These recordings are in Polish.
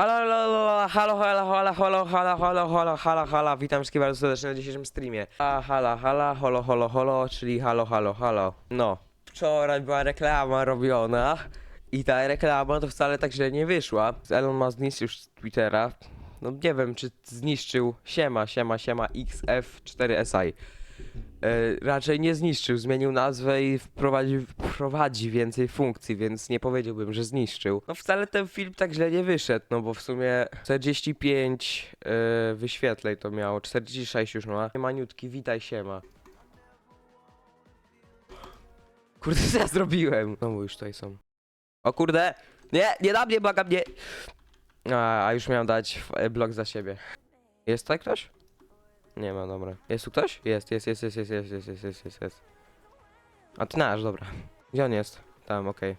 Halo, halo, halo, halo, halo, halo, halo, halo, halo, halo, halo, witam wszystkich bardzo serdecznie na dzisiejszym streamie. A, halo, halo, holo, holo, holo, czyli halo, halo, halo. No, wczoraj była reklama robiona i ta reklama to wcale tak źle nie wyszła. Elon Musk zniszczył Twittera. No nie wiem, czy zniszczył siema, siema, siema XF4SI. E, raczej nie zniszczył, zmienił nazwę i wprowadzi, wprowadzi więcej funkcji, więc nie powiedziałbym, że zniszczył. No wcale ten film tak źle nie wyszedł, no bo w sumie 45 e, wyświetleń to miało, 46 już ma. Maniutki, witaj siema. Kurde, co ja zrobiłem? No już tutaj są. O kurde! Nie, nie na mnie, błagam, nie! A, a już miałem dać e, blok za siebie. Jest tutaj ktoś? Nie ma, dobra. Jest tu ktoś? Jest, jest, jest, jest, jest, jest, jest, jest, jest, jest. A ty nasz, dobra. Gdzie on jest? Tam, okej.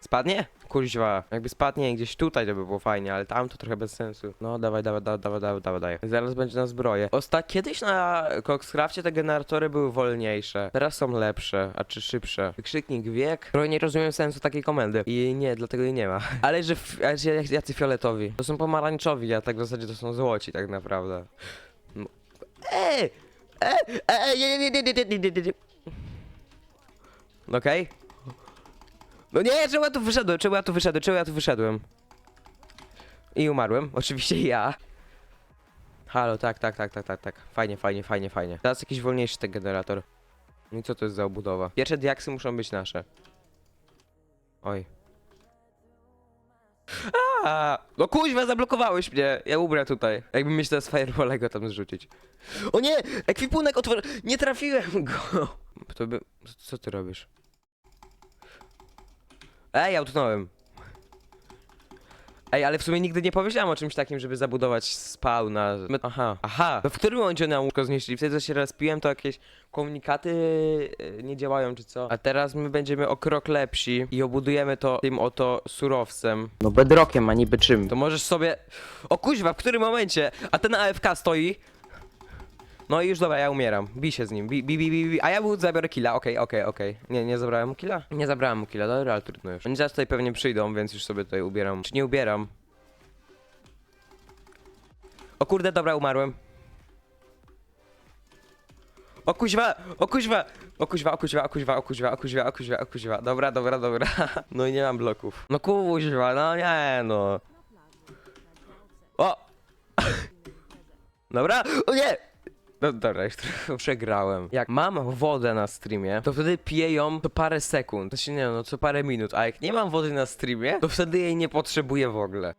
Spadnie? Kurźwa. Jakby spadnie gdzieś tutaj, to by było fajnie, ale tam to trochę bez sensu. No, dawaj, dawaj, dawaj, dawaj, dawaj, dawaj. Zaraz będzie na zbroję. Osta kiedyś na Coxcrafcie te generatory były wolniejsze. Teraz są lepsze, a czy szybsze. Wykrzyknik wiek. Trochę nie rozumiem sensu takiej komendy. I nie, dlatego jej nie ma. Ale że, że jacy fioletowi. To są pomarańczowi, a tak w zasadzie to są złoci tak naprawdę. No. Ej! Ej! Ej! Nie, nie, nie, nie, nie, nie, nie, nie, nie. Okej? No nie, czemu ja tu wyszedłem? Czemu ja tu wyszedłem? Czemu ja tu wyszedłem? I umarłem. Oczywiście ja. Halo, tak, tak, tak, tak, tak, tak. Fajnie, fajnie, fajnie, fajnie. Teraz jakiś wolniejszy ten generator. No i co to jest za obudowa? Pierwsze diaksy muszą być nasze. Oj. A, no kuźwa, zablokowałeś mnie. Ja ubrę tutaj. Jakbym myślał teraz fireballego tam zrzucić. O nie! Ekwipunek otwor... Nie trafiłem go! To by... Co ty robisz? Ej, ja utknąłem. Ej, ale w sumie nigdy nie pomyślałem o czymś takim, żeby zabudować spawna. My- Aha, aha. No w którym momencie nam łóżko zniszczyli? Wtedy co się rozpiłem, to jakieś komunikaty e, nie działają, czy co? A teraz my będziemy o krok lepsi i obudujemy to tym oto surowcem. No bedrockiem, a niby czym. To możesz sobie... O kuźwa, w którym momencie? A ten AFK stoi... No i już dobra, ja umieram. Bij się z nim. Bi, bi, bi, bi, bi. A ja mu zabiorę killa, okej, okej, okej. Nie, nie zabrałem mu killa? Nie zabrałem mu killa, dobra, ale trudno już. Oni zaraz tutaj pewnie przyjdą, więc już sobie tutaj ubieram. Czy nie ubieram? O kurde, dobra, umarłem. O kuźwa, o kuźwa, o kuźwa, o kuźwa, o kuźwa, o kuźwa, o kuźwa, o kuźwa, o kuźwa. Dobra, dobra, dobra. No i nie mam bloków. No kuźwa, no nie no. O! Dobra, o nie! No dobra, już trochę przegrałem. Jak mam wodę na streamie, to wtedy piję ją co parę sekund. Się nie no, co parę minut. A jak nie mam wody na streamie, to wtedy jej nie potrzebuję w ogóle.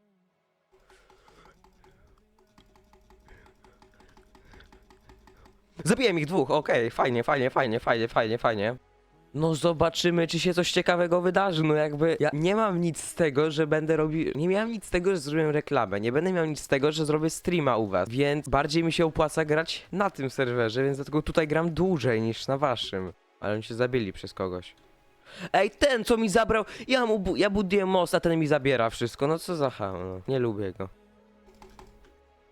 Zabiłem ich dwóch, okej, fajnie, fajnie, fajnie, fajnie, fajnie, fajnie. No zobaczymy, czy się coś ciekawego wydarzy. No jakby ja nie mam nic z tego, że będę robił. Nie miałem nic z tego, że zrobiłem reklamę. Nie będę miał nic z tego, że zrobię streama u was. Więc bardziej mi się opłaca grać na tym serwerze, więc dlatego tutaj gram dłużej niż na waszym. Ale oni się zabili przez kogoś. Ej, ten co mi zabrał. Ja mu bu- ja buduję most, a ten mi zabiera wszystko. No co za ham, no. Nie lubię go.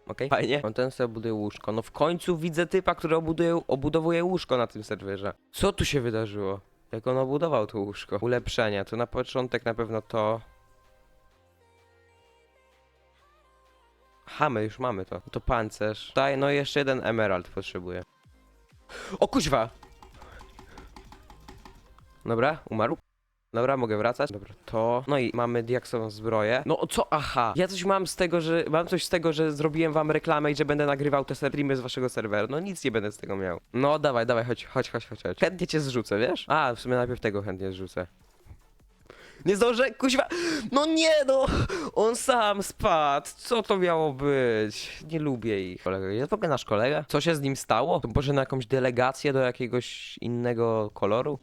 Okej? Fajnie. On ten sobie buduje łóżko. No w końcu widzę typa, który obuduje, obudowuje łóżko na tym serwerze. Co tu się wydarzyło? Jak on obudował to łóżko? Ulepszenia. To na początek na pewno to. Hamy, już mamy to. To pancerz. Tutaj, no jeszcze jeden emerald potrzebuję. O kuźwa! Dobra, umarł. Dobra, mogę wracać. Dobra, to. No i mamy diaksową zbroję. No co? Aha. Ja coś mam z tego, że. Mam coś z tego, że zrobiłem wam reklamę i że będę nagrywał te streamy z waszego serweru. No nic nie będę z tego miał. No dawaj, dawaj, chodź, chodź, chodź, chodź. chodź. Chętnie cię zrzucę, wiesz? A, w sumie najpierw tego chętnie zrzucę. Nie zdążę, kuźwa! No nie no! On sam spadł! Co to miało być? Nie lubię ich. Kolega, jest w ogóle nasz kolega? Co się z nim stało? To może na jakąś delegację do jakiegoś innego koloru?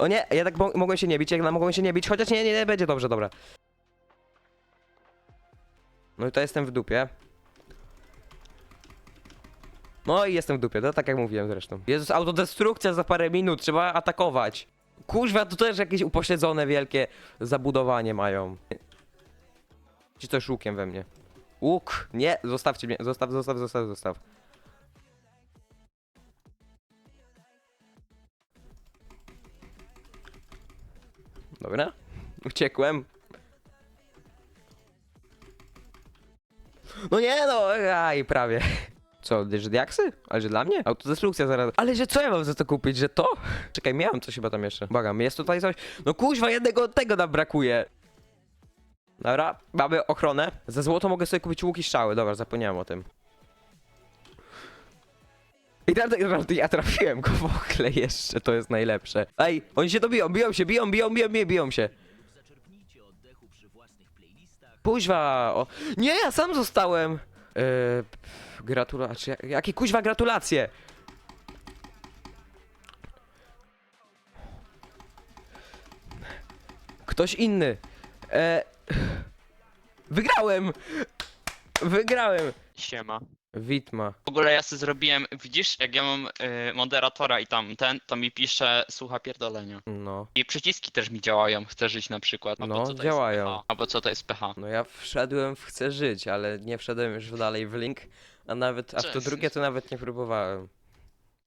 O nie, ja tak mo mogłem się nie bić, jak na mogłem się nie bić, chociaż nie, nie, nie, będzie dobrze, dobra. No i to jestem w dupie. No i jestem w dupie, to tak jak mówiłem zresztą. Jezus, autodestrukcja za parę minut, trzeba atakować. Kuźwa, to też jakieś upośledzone wielkie zabudowanie mają. Czy to łukiem we mnie? Łuk! Nie, zostawcie mnie, zostaw, zostaw, zostaw, zostaw. Dobra. Uciekłem. No nie no, aj, prawie. Co, że diaksy? Ale że dla mnie? Autodestrukcja zaraz. Ale że co ja mam za to kupić, że to? Czekaj, miałem coś chyba tam jeszcze. Błagam, jest tutaj coś? No kuźwa, jednego tego nam brakuje. Dobra, mamy ochronę. Za złoto mogę sobie kupić łuki strzały. Dobra, zapomniałem o tym. I teraz naprawdę ja trafiłem go w ogóle jeszcze, to jest najlepsze. Ej, oni się dobiją, biją się, biją, biją, biją, biją, biją się. Kuźwa, o... Nie, ja sam zostałem. Yy, gratulacje. Jakie kuźwa gratulacje? Ktoś inny. E... Wygrałem! Wygrałem! Siema. Witma. W ogóle ja sobie zrobiłem, widzisz, jak ja mam y, moderatora i tam ten, to mi pisze słucha pierdolenia. No. I przyciski też mi działają, chcę żyć na przykład. Albo No, co to działają. Jest PH, albo co to jest PH. No ja wszedłem w Chcę Żyć, ale nie wszedłem już dalej w link, a nawet, a w to Cześć. drugie to nawet nie próbowałem.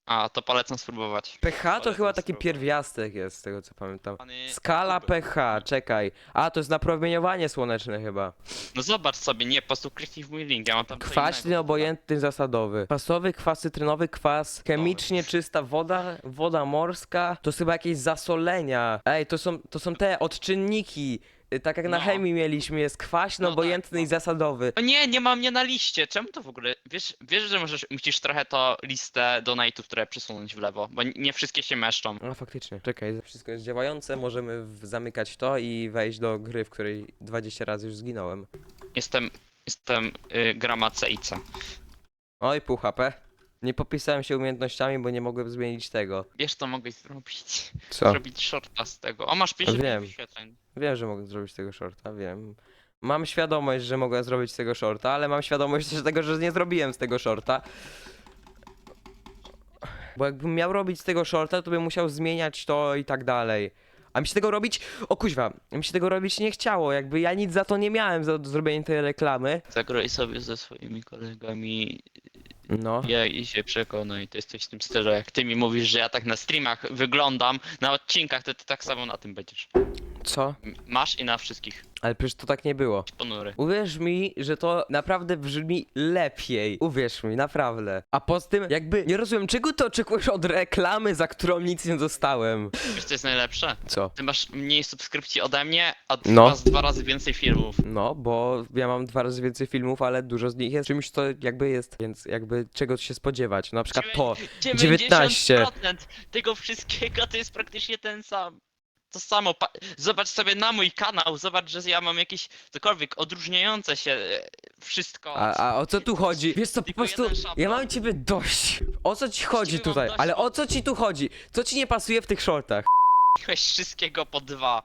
A, to polecam spróbować. PH to chyba taki spróbować. pierwiastek jest, z tego co pamiętam. Skala Kuby. pH, czekaj. A, to jest napromieniowanie słoneczne chyba. No zobacz sobie, nie, po prostu kliknij w mój link, ja mam tam co Kwaśny, innego. obojętny, zasadowy. Kwasowy, kwas cytrynowy, kwas chemicznie czysta woda, woda morska. To jest chyba jakieś zasolenia. Ej, to są, to są te odczynniki. Y, Tak jak na No. chemii mieliśmy, jest kwaśny, No tak, obojętny i no. zasadowy. O nie, nie ma mnie na liście, czemu to w ogóle? Wiesz, wiesz że możesz, musisz trochę to listę donate'ów, które przesunąć w lewo, bo nie wszystkie się meszczą. No faktycznie. Czekaj, wszystko jest działające, możemy w- zamykać to i wejść do gry, w której 20 razy już zginąłem. Jestem, jestem y, grama C i C. Oj, pół HP. Nie popisałem się umiejętnościami, bo nie mogłem zmienić tego. Wiesz, co mogę zrobić? Co? Zrobić shorta z tego. O, masz 50 Wiem. wyświetleń. Wiem, że mogę zrobić z tego shorta, wiem. Mam świadomość, że mogę zrobić z tego shorta, ale mam świadomość też tego, że nie zrobiłem z tego shorta. Bo jakbym miał robić z tego shorta, to bym musiał zmieniać to i tak dalej. A mi się tego robić. O kuźwa, mi się tego robić nie chciało. Jakby ja nic za to nie miałem za zrobienie tej reklamy. Zagraj sobie ze swoimi kolegami No. ja i się przekonaj, to jesteś tym stylu, jak ty mi mówisz, że ja tak na streamach wyglądam, na odcinkach, to ty tak samo na tym będziesz. Co? M- Masz i na wszystkich. Ale przecież to tak nie było. Ponury. Uwierz mi, że to naprawdę brzmi lepiej. Uwierz mi, naprawdę. A poza tym, jakby nie rozumiem, czego ty oczekujesz od reklamy, za którą nic nie dostałem. Wiesz co jest najlepsze? Co? Ty masz mniej subskrypcji ode mnie, a ty No. masz dwa razy więcej filmów. No, bo ja mam dwa razy więcej filmów, ale dużo z nich jest czymś, co jakby jest, więc jakby czego się spodziewać. Na przykład to. 19. 90% tego wszystkiego to jest praktycznie ten sam. To samo. Zobacz sobie na mój kanał, zobacz, że ja mam jakieś cokolwiek odróżniające się e, wszystko. A, a o co tu chodzi? Wiesz co, po Tylko prostu jeden szablon. ja mam ciebie dość. O co ci chodzi Właściwie mam tutaj? dość, Ale o co ci tu chodzi? Co ci nie pasuje w tych shortach? Wszystkiego po dwa.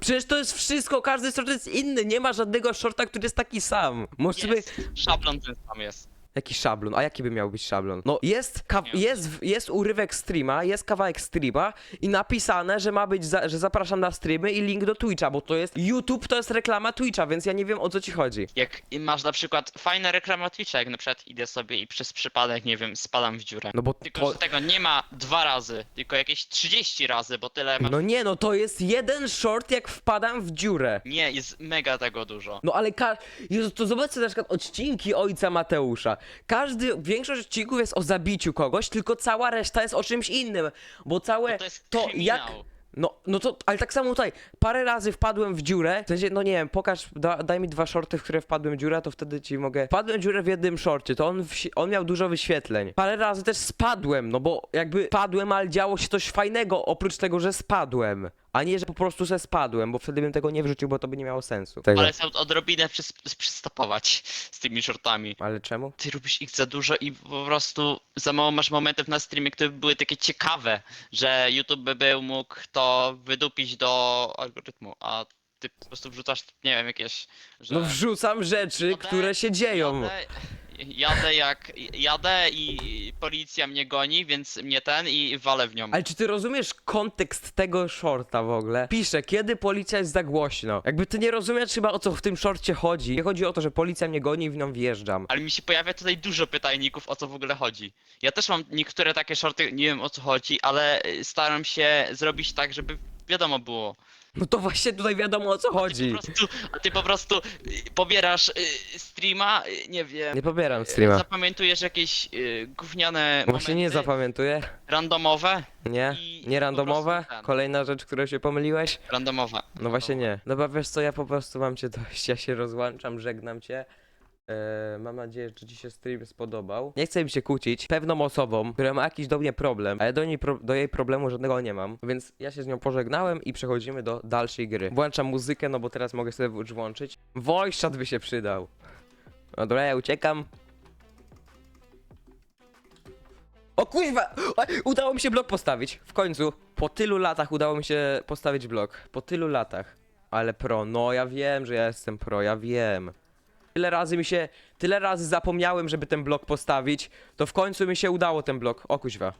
Przecież to jest wszystko, każdy short jest inny, nie ma żadnego shorta, który jest taki sam. Sobie... Jest. Szablon ten sam jest. Jaki szablon? A jaki by miał być szablon? No jest, ka- jest, jest urywek streama, jest kawałek streama i napisane, że ma być, za- że zapraszam na streamy i link do Twitcha, bo to jest YouTube, to jest reklama Twitcha, więc ja nie wiem o co ci chodzi. Jak masz na przykład fajne reklamy Twitcha, jak na przykład idę sobie i przez przypadek, nie wiem, spadam w dziurę. No bo Tylko, to... że tego nie ma dwa razy, tylko jakieś 30 razy, bo tyle masz. No nie, no to jest jeden short jak wpadam w dziurę. Nie, jest mega tego dużo. No ale ka- Jezu, to zobaczcie na przykład odcinki ojca Mateusza. Każdy, większość odcinków jest o zabiciu kogoś, tylko cała reszta jest o czymś innym, bo całe No to jest kryminał. jak... No, no to, ale tak samo tutaj, parę razy wpadłem w dziurę, w sensie, no nie wiem, pokaż, da, daj mi dwa shorty, w które wpadłem w dziurę, to wtedy ci mogę... Wpadłem w dziurę w jednym shorcie, to on, wsi- on miał dużo wyświetleń. Parę razy też spadłem, no bo jakby padłem, ale działo się coś fajnego, oprócz tego, że spadłem. A nie, że po prostu se spadłem, bo wtedy bym tego nie wrzucił, bo to by nie miało sensu. Tego. Ale chcę odrobinę przys- przystopować z tymi shortami. Ale czemu? Ty robisz ich za dużo i po prostu za mało masz momentów na streamie, które by były takie ciekawe, że YouTube by był mógł to wydupić do algorytmu, a ty po prostu wrzucasz, nie wiem, jakieś, że No wrzucam rzeczy, Jadę, które się dzieją. jadę, jadę jak, jadę i policja mnie goni, więc mnie ten i walę w nią. Ale czy ty rozumiesz kontekst tego shorta w ogóle? Pisze, kiedy policja jest za głośno. Jakby ty nie rozumiesz chyba o co w tym shorcie chodzi. Nie chodzi o to, że policja mnie goni i w nią wjeżdżam. Ale mi się pojawia tutaj dużo pytajników, o co w ogóle chodzi. Ja też mam niektóre takie shorty, nie wiem o co chodzi, ale y, staram się zrobić tak, żeby wiadomo było. No to właśnie tutaj wiadomo o co Po chodzi. prostu, a ty po prostu y, pobierasz y, streama, y, nie wiem. Nie pobieram streama. Zapamiętujesz jakieś y, gówniane No Właśnie nie momenty zapamiętuję. randomowe? Nie? I Nie po randomowe? prostu ten. Kolejna rzecz, którą się pomyliłeś? Randomowe. No właśnie nie. Dobra, wiesz co, ja po prostu mam cię dość, ja się rozłączam, żegnam cię. Eee, mam nadzieję, że ci się stream spodobał. Nie chcę mi się kłócić pewną osobą, która ma jakiś do mnie problem, a ja do, niej pro, do jej problemu żadnego nie mam, więc ja się z nią pożegnałem i przechodzimy do dalszej gry. Włączam muzykę, no bo teraz mogę sobie już włączyć. Voice chat by się przydał. No dobra, ja uciekam. O kuźwa! O, Udało mi się blok postawić. W końcu. Po tylu latach udało mi się postawić blok. Po tylu latach. Ale pro, no ja wiem, że ja jestem pro, ja wiem. Tyle razy mi się, tyle razy zapomniałem, żeby ten blok postawić, to w końcu mi się udało ten blok. O kuźwa.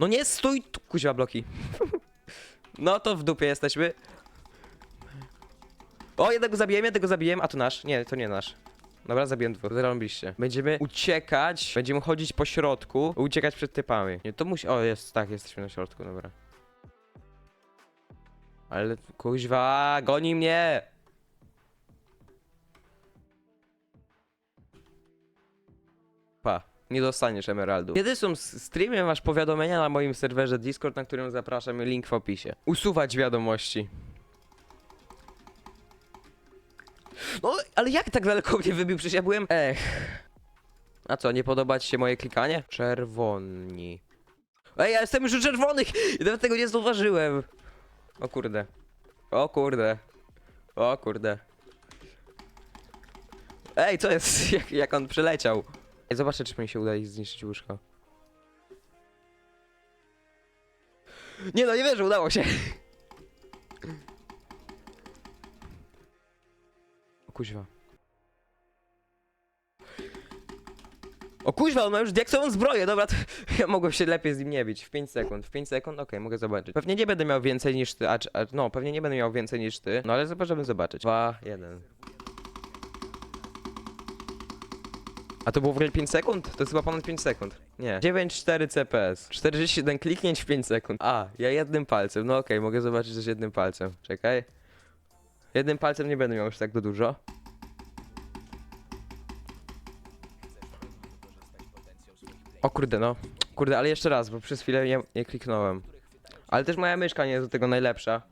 No nie stój tu, kuźwa bloki. no to w dupie jesteśmy. O, jednego zabiłem, jednego zabiłem, a to nasz. Nie, to nie nasz. Dobra, zabiłem dwóch. Zarobiliście. Będziemy uciekać, będziemy chodzić po środku, uciekać przed typami. Nie, to musi... O, jest, tak, jesteśmy na środku, dobra. Ale kuźwa, goni mnie! Nie dostaniesz emeraldu. Kiedy są streamy, masz powiadomienia na moim serwerze Discord, na którym zapraszam, link w opisie. Usuwać wiadomości. No, ale jak tak daleko mnie wybił? Przecież ja byłem... Ech. A co, nie podoba ci się moje klikanie? Czerwoni. Ej, ja jestem już u czerwonych! I nawet tego nie zauważyłem. O kurde. O kurde. O kurde. Ej, co jest? Jak, jak on przeleciał? Zobaczę, czy mi się uda ich zniszczyć łóżko. Nie no, nie wierzę, udało się. O kuźwa. O kuźwa, on ma już diaksową zbroję, dobra, to ja mogłem się lepiej z nim nie bić. W 5 sekund, w 5 sekund, okej, mogę zobaczyć. Pewnie nie będę miał więcej niż ty, a, a no, pewnie nie będę miał więcej niż ty, no ale zobaczymy zobaczyć. 2, 1. A to było w ogóle 5 sekund? To jest chyba ponad 5 sekund. Nie. 9,4 CPS. 41 kliknięć w 5 sekund. A, ja jednym palcem. No okej, mogę zobaczyć coś jednym palcem. Czekaj. Jednym palcem nie będę miał już tak do dużo. O kurde, no. Kurde, ale jeszcze raz, bo przez chwilę nie, nie kliknąłem. Ale też moja myszka nie jest do tego najlepsza.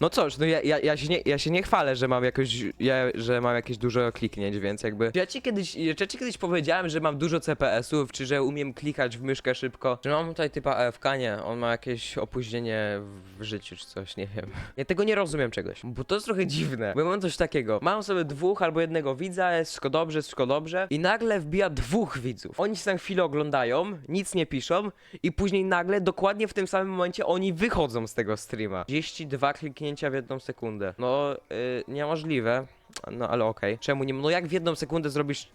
No cóż, no ja, ja, ja, się nie, ja się nie chwalę, że mam jakoś, ja, że mam jakieś dużo kliknięć, więc jakby... Czy ja ci kiedyś, czy ja ci kiedyś powiedziałem, że mam dużo CPS-ów, czy że umiem klikać w myszkę szybko? Że mam tutaj typa AFK? Nie, on ma jakieś opóźnienie w życiu, czy coś, nie wiem. Ja tego nie rozumiem czegoś, bo to jest trochę dziwne, bo ja mam coś takiego. Mam sobie dwóch albo jednego widza, jest wszystko dobrze, jest wszystko dobrze i nagle wbija dwóch widzów. Oni się tam chwilę oglądają, nic nie piszą i później nagle, dokładnie w tym samym momencie oni wychodzą z tego streama. 32 kliknięcia w jedną sekundę. No, yy, niemożliwe. No, ale okej. Czemu nie? No jak w jedną sekundę zrobisz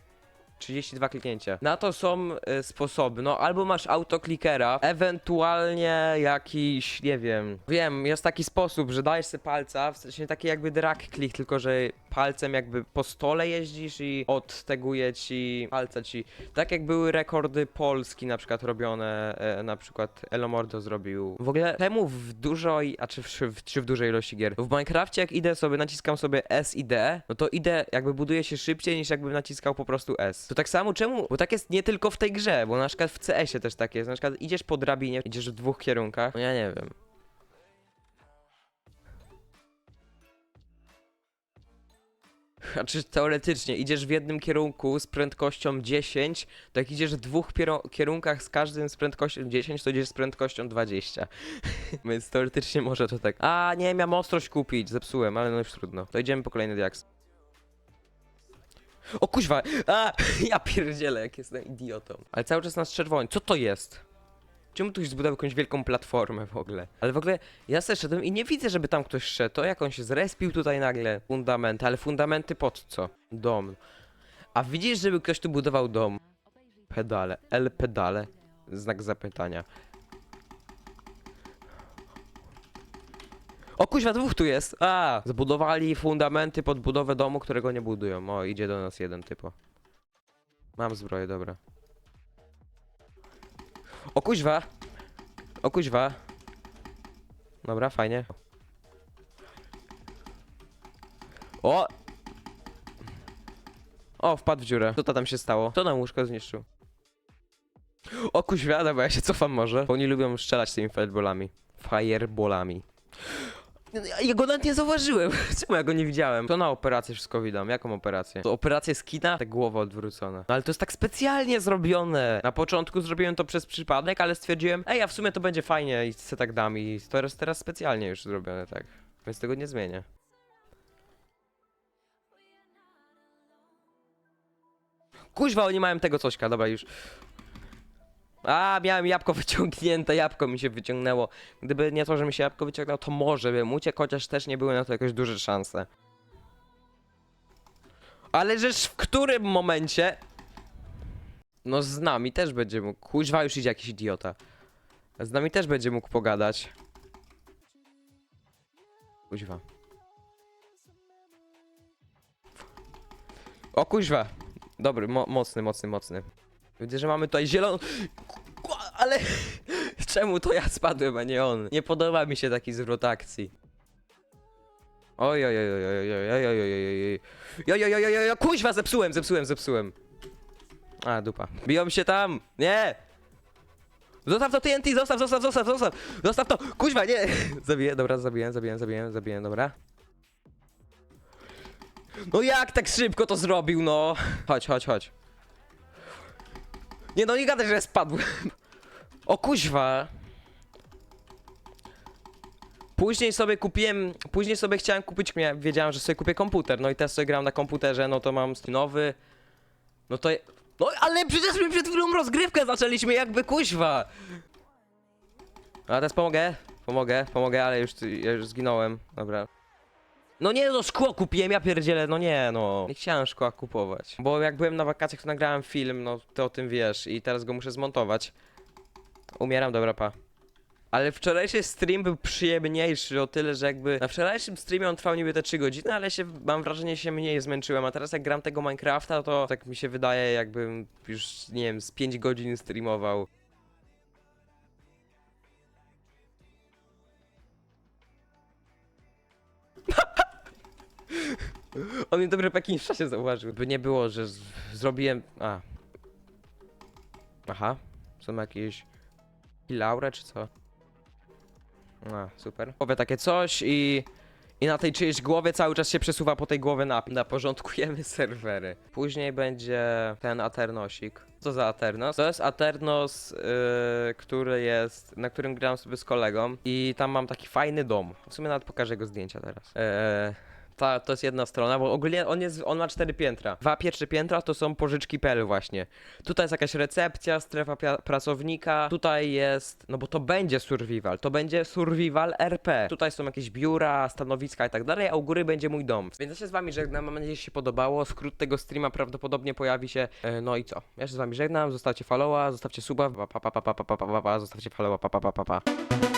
32 kliknięcia. Na to są y, sposoby. No, albo masz autoklikera, ewentualnie jakiś, nie wiem. Wiem, jest taki sposób, że dajesz sobie palca, w sensie taki jakby drag click, tylko że palcem jakby po stole jeździsz i odteguje ci palca ci. Tak jak były rekordy Polski na przykład robione, e, na przykład Elomordo zrobił. W ogóle temu w dużej, a czy w, w, czy w dużej ilości gier. W Minecrafcie jak idę sobie, naciskam sobie S i D, no to idę, jakby buduje się szybciej niż jakbym naciskał po prostu S. To tak samo czemu? Bo tak jest nie tylko w tej grze, bo na przykład w CS-ie też tak jest. Na przykład idziesz po drabinie, idziesz w dwóch kierunkach. No ja nie wiem. Znaczy teoretycznie idziesz w jednym kierunku z prędkością 10, to jak idziesz w dwóch kierunkach z każdym z prędkością 10, to idziesz z prędkością 20. Więc teoretycznie może to tak. A nie, miałem ostrość kupić, zepsułem, ale no już trudno. To idziemy po kolejny diaks. O kuźwa! A! Ja pierdzielę, jak jestem idiotą. Ale cały czas nas czerwoni. Co to jest? Czemu tu zbudował jakąś wielką platformę w ogóle? Ale w ogóle ja sobie szedłem i nie widzę, żeby tam ktoś szedł. To jak on się zrespił tutaj nagle. Fundamenty, ale fundamenty pod co? Dom. A widzisz, żeby ktoś tu budował dom? Pedale. L pedale. Znak zapytania. O kuźwa, dwóch tu jest! A! Zbudowali fundamenty pod budowę domu, którego nie budują. O, idzie do nas jeden typo. Mam zbroję, dobra. O kuźwa! O kuźwa! dobra, fajnie. O! O, wpadł w dziurę. Co to tam się stało? Kto nam łóżko zniszczył? O kuźwiada, bo ja się cofam może. Bo oni lubią strzelać tymi fireballami. Fireballami. Ja- go nawet nie zauważyłem. Czemu ja go nie widziałem? To na operację wszystko widam. Jaką operację? To operację skina? Te głowa odwrócone. No ale to jest tak specjalnie zrobione. Na początku zrobiłem to przez przypadek, ale stwierdziłem, ej, a w sumie to będzie fajnie i se tak dam i to jest teraz specjalnie już zrobione tak. Więc tego nie zmienię. Kuźwa, oni mają tego cośka, dobra już. A, miałem jabłko wyciągnięte, jabłko mi się wyciągnęło. Gdyby nie to, że mi się jabłko wyciągnęło, to może bym uciekł, chociaż też nie były na to jakieś duże szanse. Ale żeż w którym momencie... No z nami też będzie mógł... Kuźwa, już idzie jakiś idiota. Z nami też będzie mógł pogadać. Kuźwa. O kuźwa. Dobry, mo mocny, mocny, mocny. Widzę, że mamy tutaj zieloną... Ale... Czemu to ja spadłem, a nie on? Nie podoba mi się taki zwrot akcji. Oj, oj, oj, oj, oj, oj, oj, oj, oj, oj, oj, oj, oj, oj, kuźwa, zepsułem, zepsułem, zepsułem. A, dupa. Biją się tam! Nie! Zostaw to TNT, zostaw, zostaw, zostaw, zostaw! Zostaw to! Kuźwa, nie! Zabiję, dobra, zabiję, zabiję, zabiję, zabiję, dobra. No jak tak szybko to zrobił, no? Chodź, chodź, chodź. Nie no, nie gadaj, że spadłem. O kuźwa. Później sobie kupiłem, później sobie chciałem kupić, wiedziałem, że sobie kupię komputer, no i teraz sobie gram na komputerze, no to mam nowy. No to, no ale przecież my przed chwilą rozgrywkę zaczęliśmy, jakby kuźwa. A teraz pomogę, pomogę, pomogę, ale już, ja już zginąłem, dobra. No nie, no szkło kupiłem, ja pierdzielę, no nie, no. Nie chciałem szkła kupować. Bo jak byłem na wakacjach, to nagrałem film, no ty o tym wiesz i teraz go muszę zmontować. Umieram, dobra, pa. Ale wczorajszy stream był przyjemniejszy o tyle, że jakby na wczorajszym streamie on trwał niby te 3 godziny, ale się, mam wrażenie, się mniej zmęczyłem, a teraz jak gram tego Minecrafta, to tak mi się wydaje, jakbym już, nie wiem, z 5 godzin streamował. On mnie dobrze po jakimś czasie zauważył. By nie było, że zrobiłem... A. Aha. Są jakieś... Laurę czy co? A, super. Powie takie coś i... I na tej czyjejś głowie cały czas się przesuwa po tej głowie napis. Naporządkujemy serwery. Później będzie ten Aternosik. Co za Aternos? To jest Aternos, yy, który jest, na którym gram sobie z kolegą i tam mam taki fajny dom. W sumie nawet pokażę jego zdjęcia teraz. Yy, ta, to jest jedna strona, bo ogólnie on, jest, on ma cztery piętra. Dwa pierwsze piętra to są pożyczki.pl właśnie. Tutaj jest jakaś recepcja, strefa pia- pracownika. Tutaj jest, no bo to będzie survival, to będzie survival RP. Tutaj są jakieś biura, stanowiska i tak dalej, a u góry będzie mój dom. Więc ja się z wami żegnam, mam nadzieję, że się podobało. Skrót tego streama prawdopodobnie pojawi się. E, no i co? Ja się z wami żegnam, zostawcie followa, zostawcie suba, pa pa pa pa pa pa pa pa, pa, zostawcie followa, pa pa pa pa pa.